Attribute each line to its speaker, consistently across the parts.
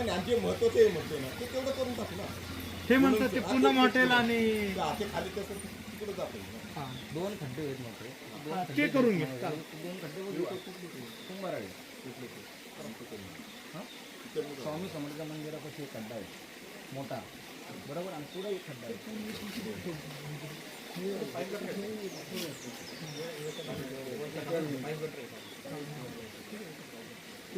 Speaker 1: जे महत्वाचं आहे म्हणतोय ना ते तेवढं करून टाकू ना.
Speaker 2: हे म्हणतात ते पूनम हॉटेल आणि
Speaker 1: ते खाली कसं तिकडे जातो
Speaker 2: हा.
Speaker 3: दोन खड्डे आहेत मोठे.
Speaker 2: हा, ते करून घे.
Speaker 3: दोन खड्डे ते? हा? स्वामी समर्थ मंदिरापाशी एक खड्डा आहे. मोठा. बरोबर? आणि पुढे एक खड्डा आहे.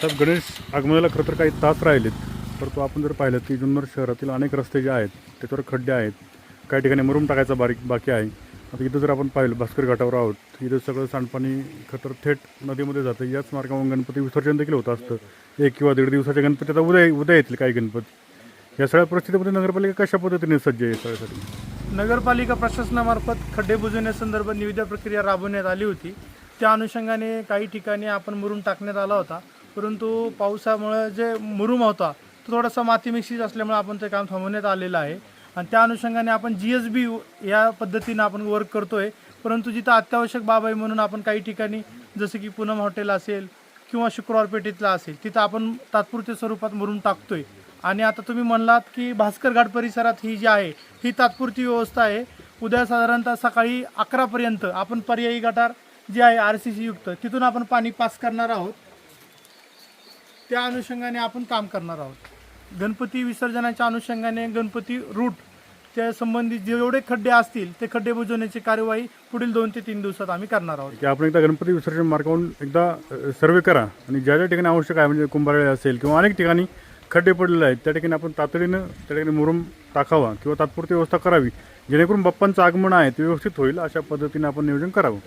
Speaker 4: साहेब गणेश आगमनाला खरं तर काही तास राहिलेत. परंतु आपण जर पाहिलं की जुन्नर शहरातील अनेक रस्ते जे आहेत त्याच्यावर खड्डे आहेत. काही ठिकाणी मरून टाकायचा बारीक बाकी आहे. आता इथं जर आपण पाहिलं भास्कर घाटावर आहोत इथं सगळं सांडपाणी खतर थेट नदीमध्ये जातं. याच मार्गावरून गणपती विसर्जन देखील होत असतं. एक किंवा दीड दिवसाच्या गणपती आता उद्या उद्या येतील काही गणपती. या सगळ्या परिस्थितीमध्ये नगरपालिका कशा पद्धतीने सज्ज आहे सगळ्यासाठी?
Speaker 2: नगरपालिका प्रशासनामार्फत खड्डे बुजवण्यासंदर्भात निविदा प्रक्रिया राबवण्यात आली होती. त्या अनुषंगाने काही ठिकाणी आपण मुरुम टाकण्यात आला होता. परंतु पावसामुळे जे मुरुम होता तो थोडासा माती मिश्रित असल्यामुळे आपण ते काम थांबवण्यात आलेलं आहे. आणि त्या अनुषंगाने आपण जी एस बी या पद्धतीनं आपण वर्क करतोय. परंतु जिथं अत्यावश्यक बाब आहे म्हणून आपण काही ठिकाणी जसं की पूनम हॉटेल असेल किंवा शुक्रवार पेठेतला असेल तिथं आपण तात्पुरत्या स्वरूपात मुरुम टाकतोय. आणि आता तुम्ही म्हणलात की भास्कर घाट परिसरात ही जी आहे ही तात्पुरती व्यवस्था आहे. उद्या साधारणतः सकाळी अकरापर्यंत आपण पर्यायी गटार जे आहे आर सी सी युक्त तिथून आपण पाणी पास करणार आहोत. त्या अनुषंगाने आपण काम करणार आहोत. गणपती विसर्जनाच्या अनुषंगाने गणपती रूट त्या संबंधित जेवढे खड्डे असतील ते खड्डे बुजवण्याची कार्यवाही पुढील दोन ते तीन दिवसात आम्ही करणार आहोत.
Speaker 4: की आपण एकदा गणपती विसर्जन मार्गावरून एकदा सर्वे करा आणि ज्या ज्या ठिकाणी आवश्यक आहे म्हणजे कुंभारळे असेल किंवा अनेक ठिकाणी खड्डे पडलेले आहेत. त्या ठिकाणी आपण तातडीनं त्या ठिकाणी मुरुम टाकावा किंवा तात्पुरती व्यवस्था करावी. जेणेकरून बाप्पांचं आगमन आहे ते व्यवस्थित होईल अशा पद्धतीने आपण नियोजन करावं.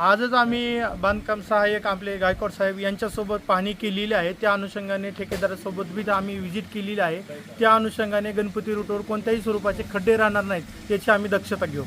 Speaker 2: आजच आम्ही बांधकाम सहाय्यक आपले गायकवाड साहेब यांच्यासोबत पाहणी केलेली आहे. त्या अनुषंगाने ठेकेदारासोबत बी आम्ही व्हिजिट केलेली आहे. त्या अनुषंगाने गणपती रूटवर कोणत्याही स्वरूपाचे खड्डे राहणार नाहीत याची आम्ही दक्षता घेऊ.